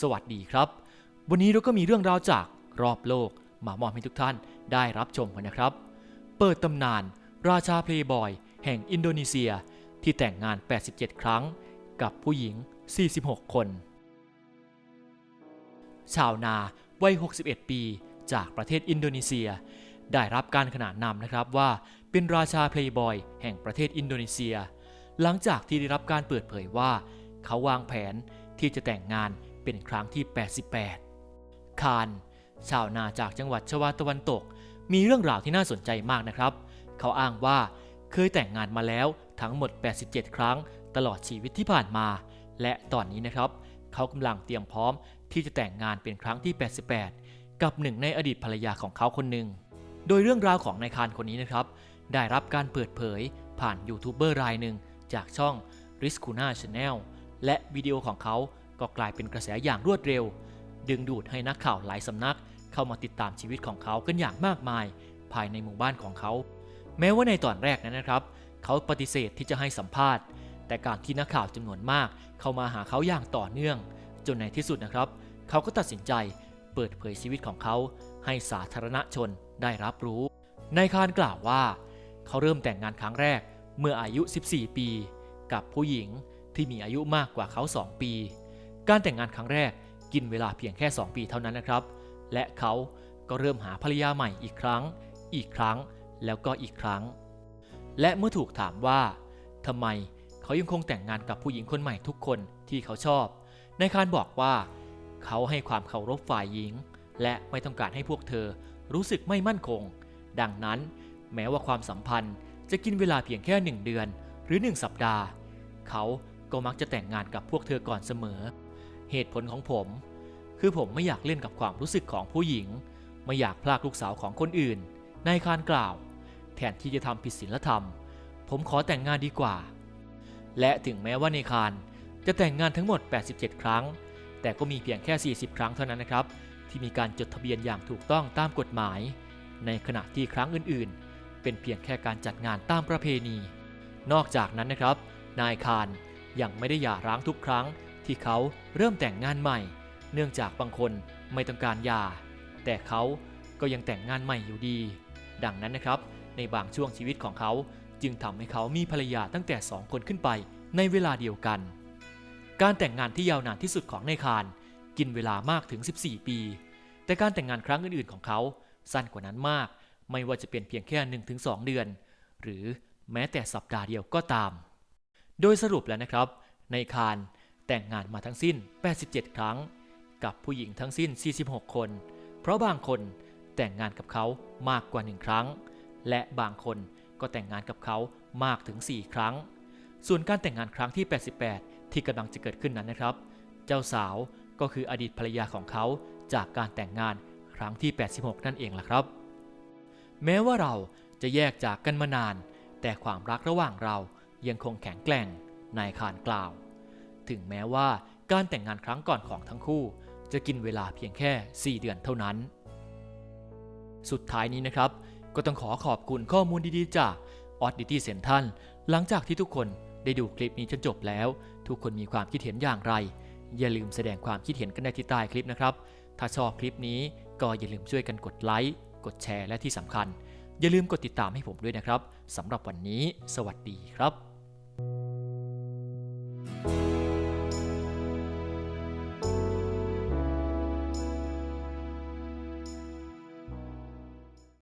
สวัสดีครับ วันนี้เราก็มีเรื่องราวจากรอบโลกมามอบให้ทุกท่านได้รับชมกันนะครับ เปิดตำนาน ราชาเพลย์บอยแห่งอินโดนีเซียที่แต่งงาน 87 ครั้ง กับผู้หญิง 46 คน ชาวนาวัย 61 ปี จากประเทศอินโดนีเซีย ได้รับการขนานนามนะครับว่าเป็นราชาเพลย์บอยแห่งประเทศอินโดนีเซีย หลังจากที่ได้รับการเปิดเผยว่า เขาวางแผนที่จะแต่งงาน เป็นครั้งที่ 88 คานชาวนาจากจังหวัดชวาตะวันตก มีเรื่องราวที่น่าสนใจมากนะครับ เขาอ้างว่าเคยแต่งงานมาแล้วทั้งหมด 87 ครั้งตลอดชีวิตที่ผ่านมา และตอนนี้นะครับ เขากำลังเตรียมพร้อมที่จะแต่งงานเป็นครั้งที่ 88 กับหนึ่งในอดีตภรรยาของเขาคนหนึ่ง โดยเรื่องราวของนายคานคนนี้นะครับ ได้รับการเปิดเผยผ่านยูทูบเบอร์รายหนึ่งจากช่อง r i s c u n a Channel และวิดีโอของเขา ก็กลายเป็นกระแสอย่างรวดเร็ว ดึงดูดให้นักข่าวหลายสำนัก เข้ามาติดตามชีวิตของเขากันอย่างมากมาย ภายในหมู่บ้านของเขา แม้ว่าในตอนแรกนั้นนะครับ เขาปฏิเสธที่จะให้สัมภาษณ์ แต่การที่นักข่าวจำนวนมาก เข้ามาหาเขาอย่างต่อเนื่อง จนในที่สุดนะครับ เขาก็ตัดสินใจเปิดเผยชีวิตของเขา ให้สาธารณชนได้รับรู้ นายคานกล่าวว่า เขาเริ่มแต่งงานครั้งแรกเมื่ออายุ 14 ปี กับผู้หญิงที่มีอายุมากกว่าเขา 2 ปี การแต่งงานครั้งแรกกินเวลาเพียงแค่ 2 ปีเท่านั้นนะครับ และเขาก็เริ่มหาภรรยาใหม่อีกครั้ง อีกครั้งแล้วก็อีกครั้ง และเมื่อถูกถามว่าทำไมเขายังคงแต่งงานกับผู้หญิงคนใหม่ทุกคนที่เขาชอบนายคานบอกว่า เขาให้ความเคารพฝ่ายหญิง และไม่ต้องการให้พวกเธอรู้สึกไม่มั่นคง ดังนั้น แม้ว่าความสัมพันธ์จะกินเวลาเพียงแค่หนึ่งเดือน หรือหนึ่งสัปดาห์ เขาก็มักจะแต่งงานกับพวกเธอก่อนเสมอ เหตุผลของผม คือผมไม่อยากเล่นกับความรู้สึกของผู้หญิง ไม่อยากพลากลูกสาวของคนอื่นนายคานกล่าว แทนที่จะทำผิดศีลธรรม ผมขอแต่งงานดีกว่า และถึงแม้ว่าในคานจะแต่งงานทั้งหมด 87 ครั้ง แต่ก็มีเพียงแค่ 40 ครั้งเท่านั้นนะครับ ที่มีการจดทะเบียนอย่างถูกต้องตามกฎหมาย ในขณะที่ครั้งอื่นๆ เป็นเพียงแค่การจัดงานตามประเพณี นอกจากนั้นนะครับ นายคานยังไม่ได้หย่าร้างทุกครั้ง ที่เขาเริ่มแต่งงานใหม่ เนื่องจากบางคนไม่ต้องการยา แต่เขาก็ยังแต่งงานใหม่อยู่ดี ดังนั้นนะครับ ในบางช่วงชีวิตของเขาจึงทำให้เขามีภรรยาตั้งแต่2คนขึ้นไปในเวลาเดียวกัน การแต่งงานที่ยาวนานที่สุดของนายคานกินเวลามากถึง 14 ปี แต่การแต่งงานครั้งอื่นๆของเขา สั้นกว่านั้นมาก ไม่ว่าจะเป็นเพียงแค่ 1-2 เดือน หรือแม้แต่สัปดาห์เดียวก็ตาม โดยสรุปแล้วนะครับในคาน แต่งงานมาทั้งสิ้น 87 ครั้ง กับผู้หญิงทั้งสิ้น 46 คน เพราะบางคนแต่งงานกับเขามากกว่า 1 ครั้ง และบางคนก็แต่งงานกับเขามากถึง 4 ครั้ง ส่วนการแต่งงานครั้งที่ 88 ที่กำลังจะเกิดขึ้นนั้นนะครับ เจ้าสาวก็คืออดีตภรรยาของเขาจากการแต่งงานครั้งที่ 86 นั่นเองล่ะครับ แม้ว่าเราจะแยกจากกันมานาน แต่ความรักระหว่างเรายังคงแข็งแกร่งนายคานกล่าว ถึงแม้ว่าการแต่งงานครั้งก่อนของทั้งคู่ จะกินเวลาเพียงแค่ 4 เดือนเท่านั้น สุดท้ายนี้นะครับ ก็ต้องขอขอบคุณข้อมูลดีๆ จาก Oddity Central หลังจากที่ทุกคนได้ดูคลิปนี้จนจบแล้ว ทุกคนมีความคิดเห็นอย่างไร อย่าลืมแสดงความคิดเห็นกันในที่ใต้คลิปนะครับ ถ้าชอบคลิปนี้ก็อย่าลืมช่วยกันกดไลค์กดแชร์และที่สำคัญ อย่าลืมกดติดตามให้ผมด้วยนะครับสำหรับวันนี้ สวัสดีครับ